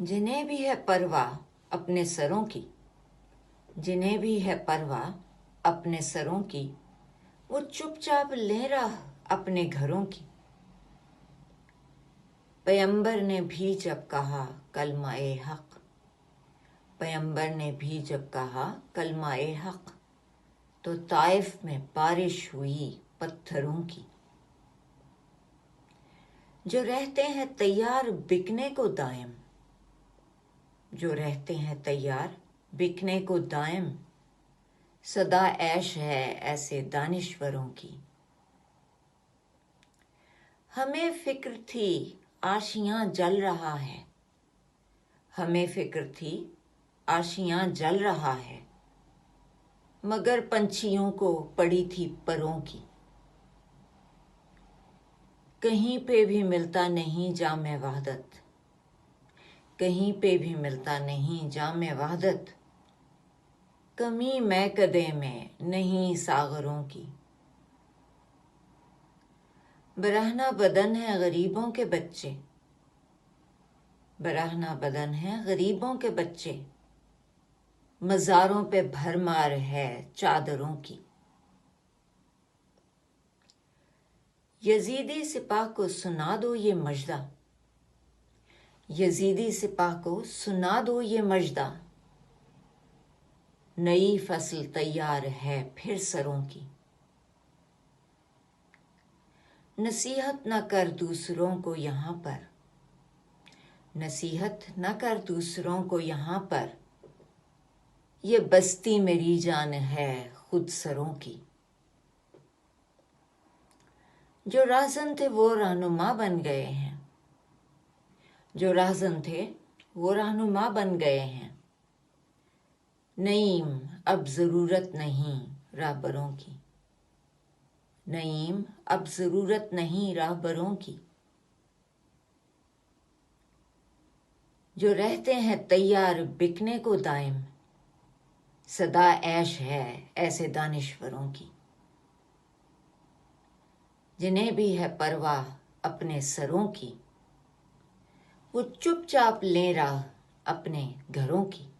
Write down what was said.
जिन्हें भी है परवाह अपने सरों की, जिन्हें भी है परवाह अपने सरों की, वो चुपचाप ले रहा अपने घरों की। पैम्बर ने भी जब कहा कलमा ए हक। पैम्बर ने भी जब कहा कलमा ए हक। तो ताइफ में बारिश हुई पत्थरों की। जो रहते हैं तैयार बिकने को दायम जो रहते हैं तैयार, बिकने को दायम। सदा ऐश है ऐसे दानिश्वरों की। हमें फ़िक्र थी, आशियाँ जल रहा है। हमें फ़िक्र थी, आशियाँ जल रहा है। मगर पंछियों को पड़ी थी परों की। कहीं पे भी मिलता नहीं जाम वहदत। कहीं पे भी मिलता नहीं जाम वहादत। कमी मैं कदे में नहीं सागरों की। बरहना बदन है गरीबों के बच्चे। बरहना बदन है गरीबों के बच्चे। मज़ारों पे भरमार है चादरों की। यजीदी सिपाह को सुना दो ये मजदा। यजीदी सिपाह को सुना दो ये मजदा। नई फ़सल तैयार है फिर सरों की। नसीहत न कर दूसरों को यहाँ पर। नसीहत न कर दूसरों को यहाँ पर। ये बस्ती मेरी जान है खुद सरों की। जो राजन थे वो रहनुमा बन गए हैं। जो राजन थे, वो रहनुमा बन गए हैं। नईम, अब ज़रूरत नहीं राबरों की। नईम, अब ज़रूरत नहीं राहबरों की। जो रहते हैं तैयार बिकने को दायम, सदा ऐश है ऐसे दानिश्वरों की। जिन्हें भी है परवाह अपने सरों की। वो चुपचाप ले रहा अपने घरों की।